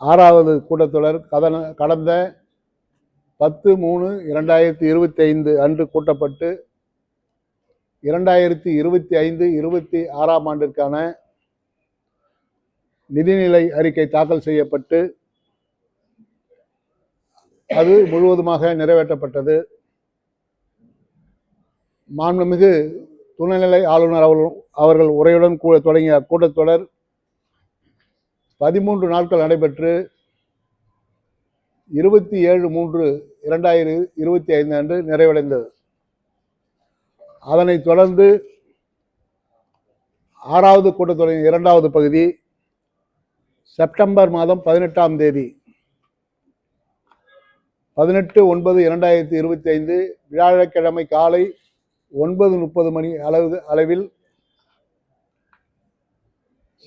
ஆறாவது கூட்டத்தொடர் கதன கடந்த பத்து மூணு இரண்டாயிரத்தி இருபத்தி ஐந்து அன்று கூட்டப்பட்டு இரண்டாயிரத்தி இருபத்தி ஐந்து இருபத்தி ஆறாம் ஆண்டிற்கான நிதிநிலை அறிக்கை தாக்கல் செய்யப்பட்டு அது முழுவதுமாக நிறைவேற்றப்பட்டது. மாண்புமிகு துணைநிலை ஆளுநர் அவர்கள் அவர்கள் உரையுடன் கூட தொடங்கிய கூட்டத்தொடர் பதிமூன்று நாட்கள் நடைபெற்று இருபத்தி ஏழு மூன்று இரண்டாயிரம் இருபத்தி ஐந்து அன்று நிறைவடைந்தது. அதனைத் தொடர்ந்து ஆறாவது கூட்டத்தொடரின் இரண்டாவது பகுதி செப்டம்பர் மாதம் பதினெட்டாம் தேதி பதினெட்டு ஒன்பது இரண்டாயிரத்தி இருபத்தி ஐந்து வியாழக்கிழமை காலை ஒன்பது முப்பது மணி அளவு அளவில்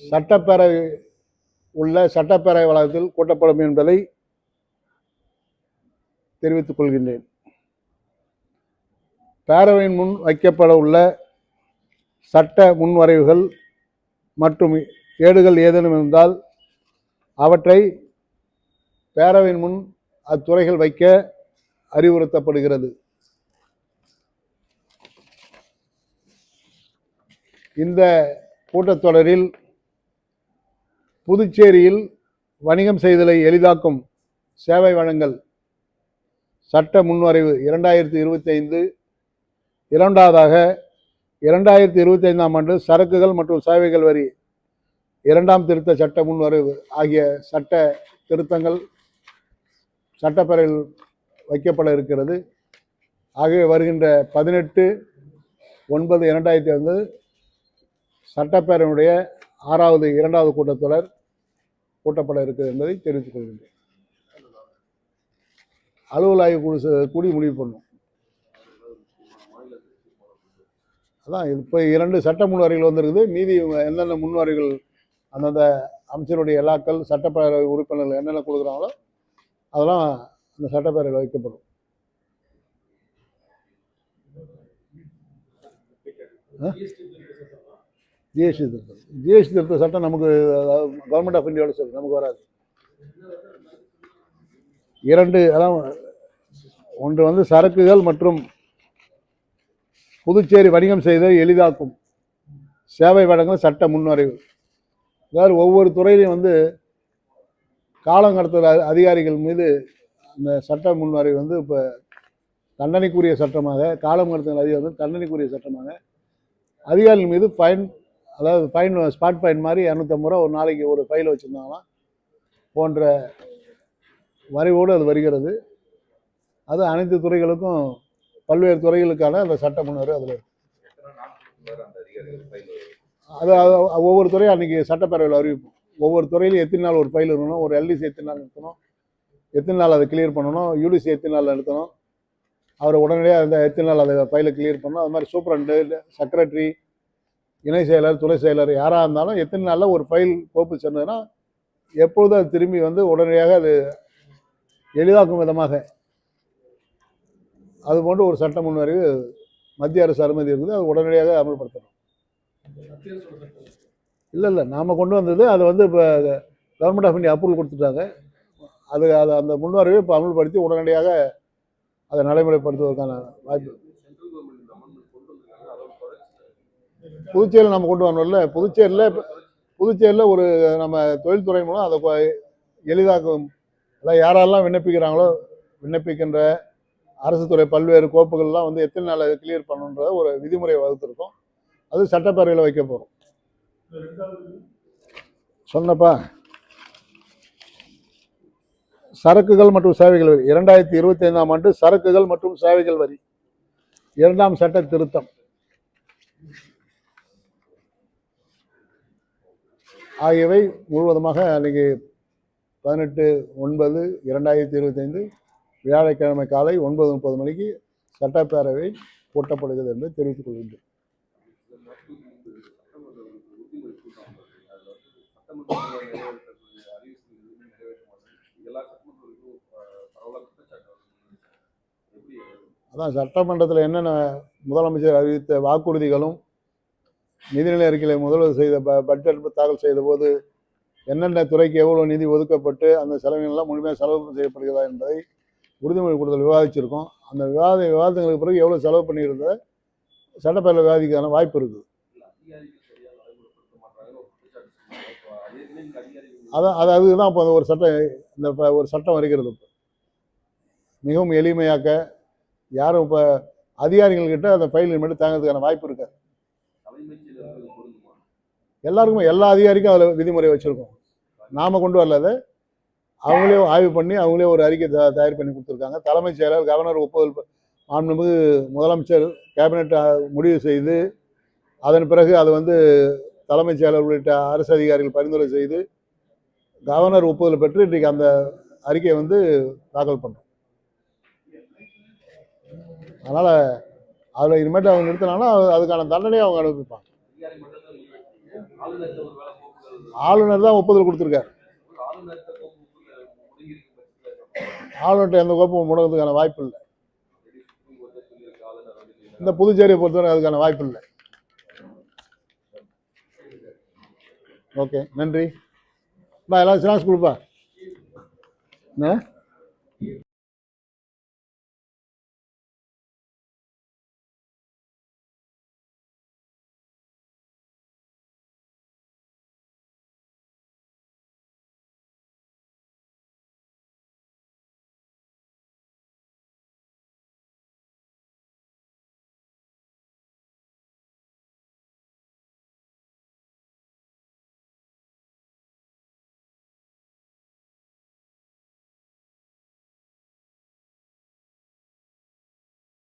சட்டப்பேரவை உள்ள சட்டப்பேரவை வளாகத்தில் கூட்டப்படும் என்பதை தெரிவித்துக் கொள்கின்றேன். பேரவையின் முன் வைக்கப்பட உள்ள சட்ட முன்வரைவுகள் மற்றும் ஏடுகள் ஏதேனும் இருந்தால் அவற்றை பேரவையின் முன் அத்துறைகள் வைக்க அறிவுறுத்தப்படுகிறது. இந்த கூட்டத்தொடரில் புதுச்சேரியில் வணிகம் செய்தலை எளிதாக்கும் சேவை வழங்கல் சட்ட முன்வரைவு இரண்டாயிரத்தி இருபத்தைந்து. இரண்டாவதாக இரண்டாயிரத்தி இருபத்தி ஐந்தாம் ஆண்டு சரக்குகள் மற்றும் சேவைகள் வரி இரண்டாம் திருத்த சட்ட முன்வரைவு ஆகிய சட்ட திருத்தங்கள் சட்டப்பேரவையில் வைக்கப்பட இருக்கிறது. ஆகவே வருகின்ற பதினெட்டு ஒன்பது இரண்டாயிரத்தி ஐந்து சட்டப்பேரவையினுடைய ஆறாவது இரண்டாவது கூட்டத்தொடர் கூட்டப்பட இருக்குது என்பதை தெரிவித்துக் கொள்கின்றேன். அலுவல் ஆய்வு குழு கூடி முடிவு பண்ணும். அதான் இப்போ இரண்டு சட்ட முன்வரைகள் வந்திருக்குது. மீதி என்னென்ன முன்வரைகள் அந்தந்த அமைச்சருடைய எல்லாக்கள் சட்டப்பேரவை உறுப்பினர்கள் என்னென்ன கொடுக்குறாங்களோ அதெல்லாம் அந்த சட்டப்பேரவையில் வைக்கப்படும். ஜிஎஸ்டி திருத்தம் ஜிஎஸ்டி திருத்த சட்டம் நமக்கு கவர்மெண்ட் ஆஃப் இந்தியாவோட சட்டம் நமக்கு வராது. இரண்டு அதான் ஒன்று வந்து சரக்குகள் மற்றும் புதுச்சேரி வணிகம் செய்தல் எளிதாக்கும். சேவை வழங்கல் சட்ட முன்னறிவு. அதாவது ஒவ்வொரு துறையிலையும் வந்து காலம் கடத்துகிற அதிகாரிகள் மீது அந்த சட்ட முன்வரை வந்து இப்போ தண்டனைக்குரிய சட்டமாக காலம் கடத்துகிற அதிகாரிகள் வந்து தண்டனைக்குரிய சட்டமாக அதிகாரிகள் மீது ஃபைன் அதாவது ஃபைன் ஸ்பாட் ஃபைன் மாதிரி இரநூத்தம்பது ரூபா ஒரு நாளைக்கு ஒரு ஃபைல் வச்சுருந்தாங்கன்னா போன்ற வரைவோடு அது வருகிறது. அது அனைத்து துறைகளுக்கும் பல்வேறு துறைகளுக்கான அந்த சட்ட முன்னர் அதில் அது அது ஒவ்வொரு துறையும் அன்றைக்கி சட்டப்பேரவையில் அறிவிப்போம். ஒவ்வொரு துறையிலும் எத்தனை நாள் ஒரு ஃபைல் இருக்கணும் ஒரு எல்டிசி எத்தனை நாள் நிறுத்தணும் எத்தனை நாள் அதை கிளியர் பண்ணணும் யூடிசி எத்தனை நாள் நிறுத்தணும் அவர் உடனடியாக அந்த எத்தனை நாள் அதை ஃபைலை கிளியர் பண்ணணும் அது மாதிரி சூப்பரண்டு செக்ரட்டரி இணை செயலர் துணை செயலர் யாராக இருந்தாலும் எத்தனை நாளில் ஒரு ஃபைல் கோப்பு சென்றதுன்னா எப்பொழுதும் அது திரும்பி வந்து உடனடியாக அது எளிதாக்கும் விதமாக. அது போன்ற ஒரு சட்ட முன்வரைவு மத்திய அரசு அனுமதி இருக்குது. அது உடனடியாக அமல்படுத்தணும். இல்லை இல்லை. நாம் கொண்டு வந்தது அதை வந்து இப்போ கவர்மெண்ட் ஆஃப் இந்தியா அப்ரூவல் கொடுத்துட்டாங்க. அது அதை அந்த முன்வரைவை இப்போ அமல்படுத்தி உடனடியாக அதை நடைமுறைப்படுத்துவதற்கான வாய்ப்பு புதுச்சேரியில் நம்ம கொண்டு வரணும்ல. புதுச்சேரியில் புதுச்சேரியில் ஒரு நம்ம தொழில்துறை மூலம் அதை எளிதாக்கும். எல்லாம் யாரெல்லாம் விண்ணப்பிக்கிறாங்களோ விண்ணப்பிக்கின்ற அரசு துறை பல்வேறு கோப்புகள்லாம் வந்து எத்தனை நாள் கிளியர் பண்ணணுன்ற ஒரு விதிமுறை வகுத்திருக்கோம். அது சட்டப்பேரவையில் வைக்க போகிறோம் சொன்னப்பா. சரக்குகள் மற்றும் சேவைகள் வரி. இரண்டாயிரத்தி இருபத்தி ஐந்தாம் ஆண்டு சரக்குகள் மற்றும் சேவைகள் வரி. இரண்டாம் சட்ட திருத்தம். ஆகியவை முழுவதுமாக அன்றைக்கி பதினெட்டு ஒன்பது இரண்டாயிரத்தி இருபத்தைந்து வியாழக்கிழமை காலை ஒன்பது முப்பது மணிக்கு சட்டப்பேரவை கூட்டப்படுகிறது என்று தெரிவித்துக் கொள்கின்றேன். அதான் சட்டமன்றத்தில் என்னென்ன முதலமைச்சர் அறிவித்த வாக்குறுதிகளும் நிதிநிலை அறிக்கையில் முதல்வர் செய்த ப பட்ஜெட் தாக்கல் செய்த போது என்னென்ன துறைக்கு எவ்வளோ நிதி ஒதுக்கப்பட்டு அந்த செலவினெல்லாம் முழுமையாக செலவு செய்யப்படுகிறதா என்பதை உறுதிமொழி கொடுத்தல் விவாதிச்சிருக்கோம். அந்த விவாத விவாதங்களுக்கு பிறகு எவ்வளோ செலவு பண்ணியிருந்த சட்டப்பேரவை விவாதிக்கான வாய்ப்பு இருக்குது. அதான் அது அதுதான் இப்போ ஒரு சட்டம் இந்த இப்போ ஒரு சட்டம் வருகிறது இப்போ. மிகவும் எளிமையாக்க யாரும் இப்போ அதிகாரிகள்கிட்ட அந்த ஃபைல் மட்டும் தாங்கிறதுக்கான வாய்ப்பு இருக்காது. எல்லாருக்குமே எல்லா அதிகாரிக்கும் அதில் விதிமுறை வச்சுருக்கோம். நாம் கொண்டு வரல அதை. அவங்களே ஆய்வு பண்ணி அவங்களே ஒரு அறிக்கை த தயார் பண்ணி கொடுத்துருக்காங்க. தலைமைச் செயலர் கவர்னர் ஒப்புதல் மாண்புமிகு முதலமைச்சர் கேபினெட் முடிவு செய்து அதன் பிறகு அது வந்து தலைமைச் செயலர் உள்ளிட்ட அரசு அதிகாரிகள் பரிந்துரை செய்து கவர்னர் ஒப்புதல் பெற்று இன்றைக்கு அந்த அறிக்கையை வந்து தாக்கல் பண்ணோம் அதனால் அதில் இனிமேட்டு அவங்க நிறுத்தினாங்கன்னா அதுக்கான தண்டனையை அவங்க அனுப்பிப்பாங்க ஆளுநர் தான் ஒப்புதல் கொடுத்துருக்காரு. ஆளுநர்கிட்ட எந்த கோப்பமும் முடங்கிறதுக்கான வாய்ப்பு இல்லை. இந்த புதுச்சேரியை பொறுத்தவரை அதுக்கான வாய்ப்பு இல்லை. ஓகே நன்றி. பா எல்லாம் ஸ்நாக்ஸ் கொடுப்பா. என்ன?